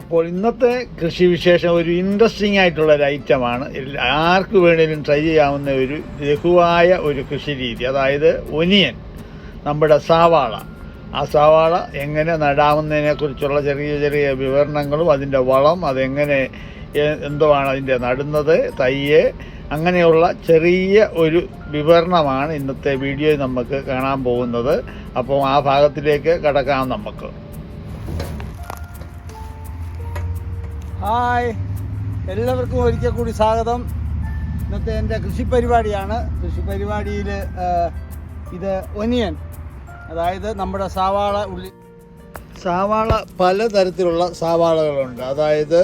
അപ്പോൾ ഇന്നത്തെ കൃഷി വിശേഷം ഒരു ഇൻട്രസ്റ്റിംഗ് ആയിട്ടുള്ള ഒരു ഐറ്റമാണ് ആർക്ക് വേണേലും ട്രൈ ചെയ്യാവുന്ന ഒരു ലഘുവായ ഒരു കൃഷി രീതി. അതായത് ഒനിയൻ നമ്മുടെ സാവാള. ആ സവാള എങ്ങനെ നടാവുന്നതിനെക്കുറിച്ചുള്ള ചെറിയ ചെറിയ വിവരണങ്ങളും അതിന്റെ വളം അതെങ്ങനെ എന്തുവാണ് അതിന്റെ നടുന്നത് തയ്യ് അങ്ങനെയുള്ള ചെറിയ ഒരു വിവരണമാണ് ഇന്നത്തെ വീഡിയോയിൽ നമുക്ക് കാണാൻ പോകുന്നത്. അപ്പോൾ ആ ഭാഗത്തിലേക്ക് കടക്കാം നമുക്ക്. ഹായ്. എല്ലാവർക്കും ഒരിക്കൽ കൂടി സ്വാഗതം. ഇന്നത്തെ എന്റെ കൃഷി പരിപാടിയിൽ ഇത് ഒനിയൻ. അതായത് നമ്മുടെ സവാള ഉള്ളി. സവാള പലതരത്തിലുള്ള സവാളകളുണ്ട്. അതായത്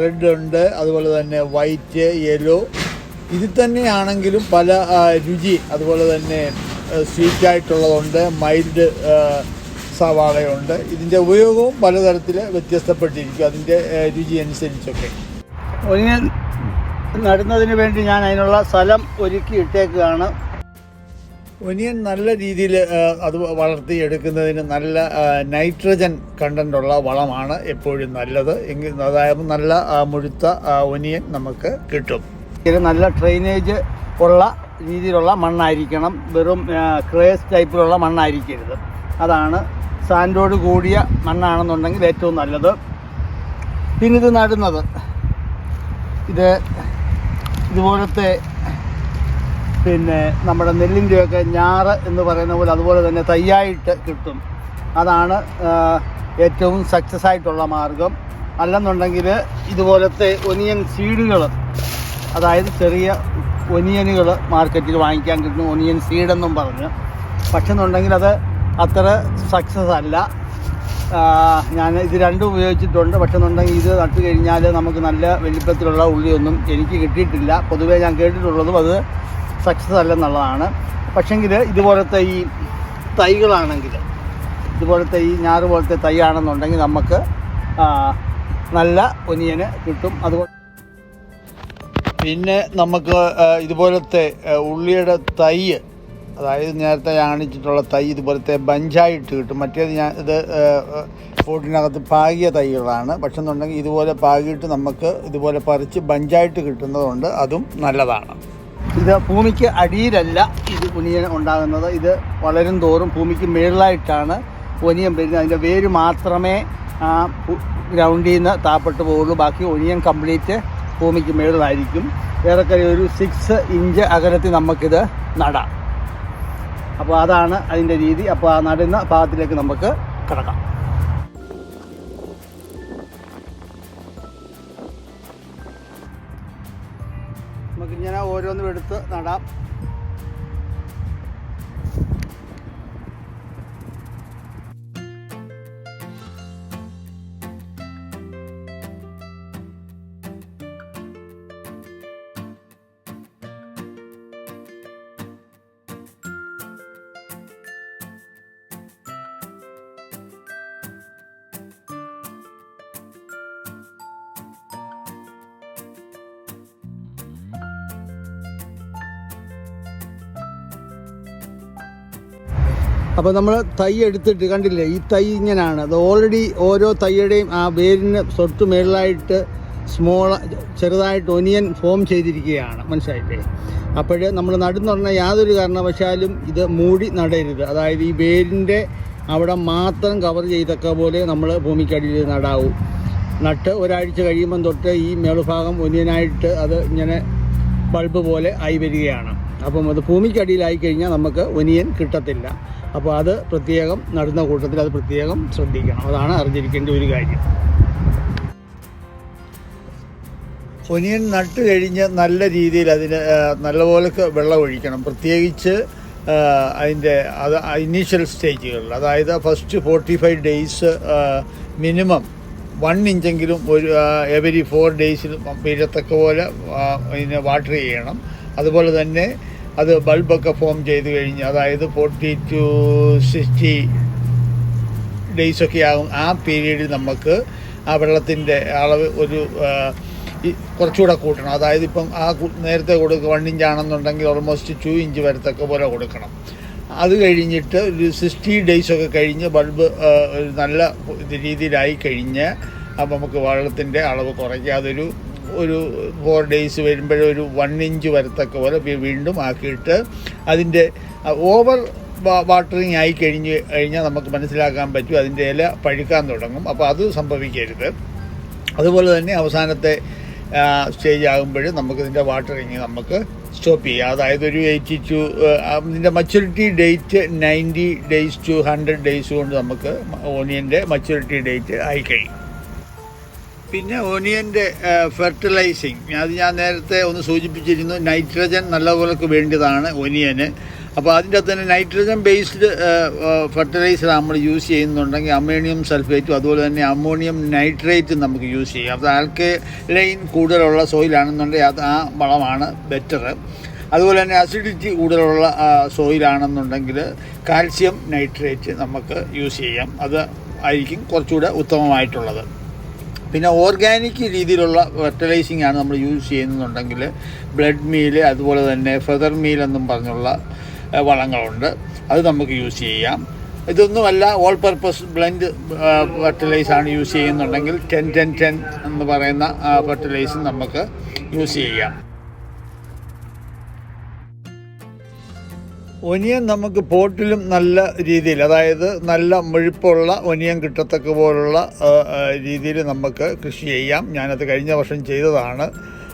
റെഡ് ഉണ്ട് അതുപോലെ തന്നെ വൈറ്റ് യെല്ലോ ഇതിൽ തന്നെയാണെങ്കിലും പല രുചി അതുപോലെ തന്നെ സ്വീറ്റായിട്ടുള്ളതുണ്ട് മൈൽഡ് സവാളയുണ്ട്. ഇതിന്റെ ഉപയോഗവും പലതരത്തിൽ വ്യത്യസ്തപ്പെട്ടിരിക്കും. അതിന്റെ രുചി അനുസരിച്ചൊക്കെ. ഒനിയൻ നടുന്നതിന് വേണ്ടി ഞാൻ അതിനുള്ള സ്ഥലം ഒരുക്കി ഇട്ടേക്കുകയാണ്. ഒനിയൻ നല്ല രീതിയിൽ അത് വളർത്തിയെടുക്കുന്നതിന് നല്ല നൈട്രജൻ കണ്ടന്റുള്ള വളമാണ് എപ്പോഴും നല്ലത്. എങ്കിൽ അതായത് നല്ല മുഴുത്ത ഒനിയൻ നമുക്ക് കിട്ടും. ഇത് നല്ല ഡ്രെയിനേജ് ഉള്ള രീതിയിലുള്ള മണ്ണായിരിക്കണം. വെറും ക്രേസ് ടൈപ്പിലുള്ള മണ്ണായിരിക്കരുത്. അതാണ് സാൻഡോട് കൂടിയ മണ്ണാണെന്നുണ്ടെങ്കിൽ ഏറ്റവും നല്ലത്. പിന്നെ ഇത് നടുന്നത്. ഇത് ഇതുപോലത്തെ പിന്നെ നമ്മുടെ നെല്ലിന്റെയൊക്കെ ഞാറ് എന്ന് പറയുന്ന പോലെ അതുപോലെ തന്നെ തയ്യായിട്ട് കിട്ടും. അതാണ് ഏറ്റവും സക്സസ് ആയിട്ടുള്ള മാർഗം. അല്ലെന്നുണ്ടെങ്കിൽ ഇതുപോലത്തെ ഒനിയൻ സീഡുകൾ അതായത് ചെറിയ ഒനിയനുകൾ മാർക്കറ്റിൽ വാങ്ങിക്കാൻ കിട്ടും ഒനിയൻ സീഡെന്നും പറഞ്ഞ്. പക്ഷെ എന്നുണ്ടെങ്കിൽ അത് അത്ര സക്സസ് അല്ല. ഞാൻ ഇത് രണ്ടും ഉപയോഗിച്ചിട്ടുണ്ട്. പക്ഷെ എന്നുണ്ടെങ്കിൽ ഇത് നട്ട് കഴിഞ്ഞാൽ നമുക്ക് നല്ല വലിപ്പത്തിലുള്ള ഉള്ളിയൊന്നും എനിക്ക് കിട്ടിയിട്ടില്ല. പൊതുവേ ഞാൻ കേട്ടിട്ടുള്ളതും അത് സക്സസ് അല്ലെന്നുള്ളതാണ്. പക്ഷെങ്കിൽ ഇതുപോലത്തെ ഈ തൈകളാണെങ്കിൽ ഇതുപോലത്തെ ഈ ഞാറ് പോലത്തെ തൈ ആണെന്നുണ്ടെങ്കിൽ നമുക്ക് നല്ല ഒനിയന് കിട്ടും. അതുകൊണ്ട് പിന്നെ നമുക്ക് ഇതുപോലത്തെ ഉള്ളിയുടെ തൈ അതായത് നേരത്തെ കാണിച്ചിട്ടുള്ള തൈ ഇതുപോലത്തെ ബഞ്ചായിട്ട് കിട്ടും. മറ്റേത് ഞാൻ ഇത് പോട്ടിനകത്ത് പാകിയ തൈകളാണ്. പക്ഷെ എന്നുണ്ടെങ്കിൽ ഇതുപോലെ പാകിയിട്ട് നമുക്ക് ഇതുപോലെ പറിച്ച് ബഞ്ചായിട്ട് കിട്ടുന്നതുകൊണ്ട് അതും നല്ലതാണ്. ഇത് ഭൂമിക്ക് അടിയിലല്ല ഇത് ഒനിയൻ ഉണ്ടാകുന്നത്. ഇത് വളരും തോറും ഭൂമിക്ക് മേളിലായിട്ടാണ് ഒനിയൻ വരുന്നത്. അതിന്റെ വേര് മാത്രമേ ആ ഗ്രൗണ്ടിൽ നിന്ന് താപ്പെട്ട് പോവുള്ളൂ. ബാക്കി ഒനിയൻ കംപ്ലീറ്റ് ഭൂമിക്ക് മേളിലായിരിക്കും. ഏറെക്കുറെ ഒരു സിക്സ് ഇഞ്ച് അകലത്തിൽ നമുക്കിത് നടാം. അപ്പോൾ അതാണ് അതിന്റെ രീതി. അപ്പോൾ ആ നടുന്ന ഭാഗത്തിലേക്ക് നമുക്ക് കിടക്കാം. നമുക്കിങ്ങനെ ഓരോന്നും എടുത്ത് നടാം. അപ്പോൾ നമ്മൾ തൈ എടുത്തിട്ട് കണ്ടില്ലേ? ഈ തൈ ഇങ്ങനെയാണ് അത് ഓൾറെഡി ഓരോ തൈയുടെയും ആ വേരിന് തൊട്ട് മേളിലായിട്ട് സ്മോൾ ചെറുതായിട്ട് ഒനിയൻ ഫോം ചെയ്തിരിക്കുകയാണ്. മനസ്സിലായില്ലേ? അപ്പോൾ നമ്മൾ നടുന്ന യാതൊരു കാരണവശാലും ഇത് മൂടി നടരുത്. അതായത് ഈ വേരിന്റെ അവിടെ മാത്രം കവർ ചെയ്തൊക്കെ പോലെ നമ്മൾ ഭൂമിക്കടിയിൽ നടാവൂ. നട്ട് ഒരാഴ്ച കഴിയുമ്പം തൊട്ട് ഈ മേളുഭാഗം ഒനിയനായിട്ട് അത് ഇങ്ങനെ ബൾബ് പോലെ ആയി വരികയാണ്. അപ്പം അത് ഭൂമിക്കടിയിലായി കഴിഞ്ഞാൽ നമുക്ക് ഒനിയൻ കിട്ടത്തില്ല. അപ്പോൾ അത് പ്രത്യേകം നടുന്ന കൂട്ടത്തിൽ അത് പ്രത്യേകം ശ്രദ്ധിക്കണം. അതാണ് അറിഞ്ഞിരിക്കേണ്ട ഒരു കാര്യം. ഒനിയൻ നട്ട് കഴിഞ്ഞ് നല്ല രീതിയിൽ അതിന് നല്ലപോലെ വെള്ളം ഒഴിക്കണം. പ്രത്യേകിച്ച് അതിന്റെ അത് ഇനീഷ്യൽ സ്റ്റേജുകളിൽ അതായത് first forty five days minimum one ഇഞ്ചെങ്കിലും ഒരു എവരി ഫോർ ഡേയ്സിൽ വീഴത്തക്ക പോലെ ഇതിനെ വാട്ടർ ചെയ്യണം. അതുപോലെ തന്നെ അത് ബൾബൊക്കെ ഫോം ചെയ്ത് കഴിഞ്ഞ് അതായത് ഫോർട്ടി ടു സിക്സ്റ്റി ഡേയ്സൊക്കെ ആകും ആ പീരീഡിൽ നമുക്ക് ആ വെള്ളത്തിന്റെ അളവ് ഒരു കുറച്ചുകൂടെ കൂട്ടണം. അതായത് ഇപ്പം ആ നേരത്തെ കൊടുക്കുക വൺ ഇഞ്ച് ആണെന്നുണ്ടെങ്കിൽ ഓൾമോസ്റ്റ് ടു ഇഞ്ച് വരത്തക്ക പോലെ കൊടുക്കണം. അത് കഴിഞ്ഞിട്ട് ഒരു സിക്സ്റ്റി ഡേയ്സൊക്കെ കഴിഞ്ഞ് ബൾബ് ഒരു നല്ല രീതിയിലായി കഴിഞ്ഞ് അപ്പം നമുക്ക് വെള്ളത്തിന്റെ അളവ് കുറയ്ക്കുക അതൊരു ഒരു ഫോർ ഡേയ്സ് വരുമ്പോഴൊരു വൺ ഇഞ്ച് വരത്തക്ക പോലെ വീണ്ടും ആക്കിയിട്ട് അതിന്റെ ഓവർ വാട്ടറിങ് ആയി കഴിഞ്ഞ് കഴിഞ്ഞാൽ നമുക്ക് മനസ്സിലാക്കാൻ പറ്റും അതിന്റെ ഇല പഴുക്കാൻ തുടങ്ങും. അപ്പോൾ അത് സംഭവിക്കരുത്. അതുപോലെ തന്നെ അവസാനത്തെ സ്റ്റേജ് ആകുമ്പോൾ നമുക്ക് ഇതിന്റെ വാട്ടറിങ് നമുക്ക് സ്റ്റോപ്പ് ചെയ്യാം. അതായത് ഒരു എയ്റ്റി ടു ഇതിന്റെ maturity date ninety days to hundred days കൊണ്ട് നമുക്ക് ഓണിയന്റെ മച്യൂരിറ്റി ഡേറ്റ് ആയി കഴിയും. പിന്നെ ഓണിയന്റെ ഫെർട്ടിലൈസിങ് അത് ഞാൻ നേരത്തെ ഒന്ന് സൂചിപ്പിച്ചിരുന്നു നൈട്രജൻ നല്ലപോലൊക്കെ വേണ്ടതാണ് ഒനിയന്. അപ്പോൾ അതിന്റെ അകത്ത് തന്നെ നൈട്രജൻ ബേസ്ഡ് ഫെർട്ടിലൈസർ നമ്മൾ യൂസ് ചെയ്യുന്നുണ്ടെങ്കിൽ അമോണിയം സൾഫേറ്റും അതുപോലെ തന്നെ അമോണിയം നൈട്രേറ്റും നമുക്ക് യൂസ് ചെയ്യാം. അത് ആൽക്കലൈൻ കൂടുതലുള്ള സോയിലാണെന്നുണ്ടെങ്കിൽ അത് ആ വളമാണ് ബെറ്റർ അതുപോലെ തന്നെ അസിഡിറ്റി കൂടുതലുള്ള സോയിലാണെന്നുണ്ടെങ്കിൽ കാൽസ്യം നൈട്രേറ്റ് നമുക്ക് യൂസ് ചെയ്യാം. അത് ആയിരിക്കും കുറച്ചുകൂടെ ഉത്തമമായിട്ടുള്ളത്. പിന്നെ ഓർഗാനിക് രീതിയിലുള്ള ഫെർട്ടിലൈസിങ് ആണ് നമ്മൾ യൂസ് ചെയ്യുന്നുണ്ടെങ്കിൽ ബ്ലഡ് മീൽ അതുപോലെ തന്നെ ഫെദർ മീൽ എന്നും പറഞ്ഞുള്ള വളങ്ങളുണ്ട്. അത് നമുക്ക് യൂസ് ചെയ്യാം. ഇതൊന്നുമല്ല ഓൾ പർപ്പസ് ബ്ലെൻഡ് ഫെർട്ടിലൈസ് ആണ് യൂസ് ചെയ്യുന്നുണ്ടെങ്കിൽ ടെൻ ടെൻ ടെൻ എന്ന് പറയുന്ന ഫെർട്ടിലൈസും നമുക്ക് യൂസ് ചെയ്യാം. ഒനിയൻ നമുക്ക് പോട്ടിലും നല്ല രീതിയിൽ അതായത് നല്ല മുഴുപ്പുള്ള ഒനിയൻ കിട്ടത്തക്ക പോലുള്ള രീതിയിൽ നമുക്ക് കൃഷി ചെയ്യാം. ഞാനത് കഴിഞ്ഞ വർഷം ചെയ്തതാണ്.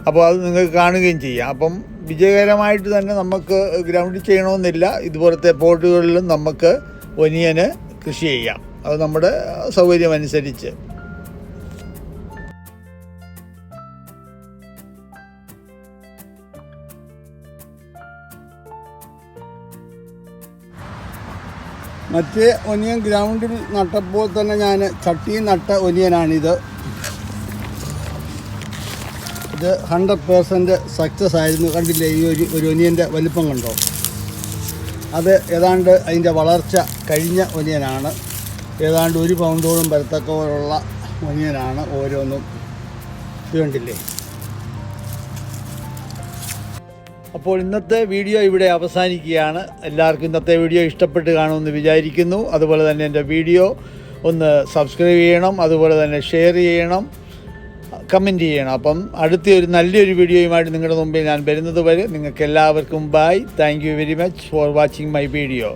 അപ്പോൾ അത് നിങ്ങൾക്ക് കാണുകയും ചെയ്യാം. അപ്പം വിജയകരമായിട്ട് തന്നെ നമുക്ക് ഗ്രൗണ്ടിൽ ചെയ്യണമെന്നില്ല. ഇതുപോലത്തെ പോട്ടുകളിലും നമുക്ക് ഒനിയന് കൃഷി ചെയ്യാം. അത് നമ്മുടെ സൗകര്യമനുസരിച്ച്. മറ്റേ ഒനിയൻ ഗ്രൗണ്ടിൽ നട്ടപ്പോൾ തന്നെ ഞാൻ ചട്ടി നട്ട ഒനിയനാണിത്. ഇത് ഹൺഡ്രഡ് പേഴ്സന്റ് സക്സസ് ആയിരുന്നു. കണ്ടില്ലേ? ഈ ഒരു ഒരു ഒനിയന്റെ വലിപ്പം കണ്ടോ? അത് ഏതാണ്ട് അതിന്റെ വളർച്ച കഴിഞ്ഞ ഒനിയനാണ്. ഏതാണ്ട് ഒരു പൗണ്ടോളം വരത്തക്കോലുള്ള ഒനിയനാണ് ഓരോന്നും. ഇത് അപ്പോൾ ഇന്നത്തെ വീഡിയോ ഇവിടെ അവസാനിക്കുകയാണ്. എല്ലാവർക്കും ഇന്നത്തെ വീഡിയോ ഇഷ്ടപ്പെട്ട് കാണുമെന്ന് വിചാരിക്കുന്നു. അതുപോലെ തന്നെ എന്റെ വീഡിയോ ഒന്ന് സബ്സ്ക്രൈബ് ചെയ്യണം. അതുപോലെ തന്നെ ഷെയർ ചെയ്യണം. കമന്റ് ചെയ്യണം. അപ്പം അടുത്ത ഒരു നല്ലൊരു വീഡിയോയുമായിട്ട് നിങ്ങളുടെ മുമ്പിൽ ഞാൻ വരുന്നത് വരെ നിങ്ങൾക്ക് എല്ലാവർക്കും bye thank you very much for watching my video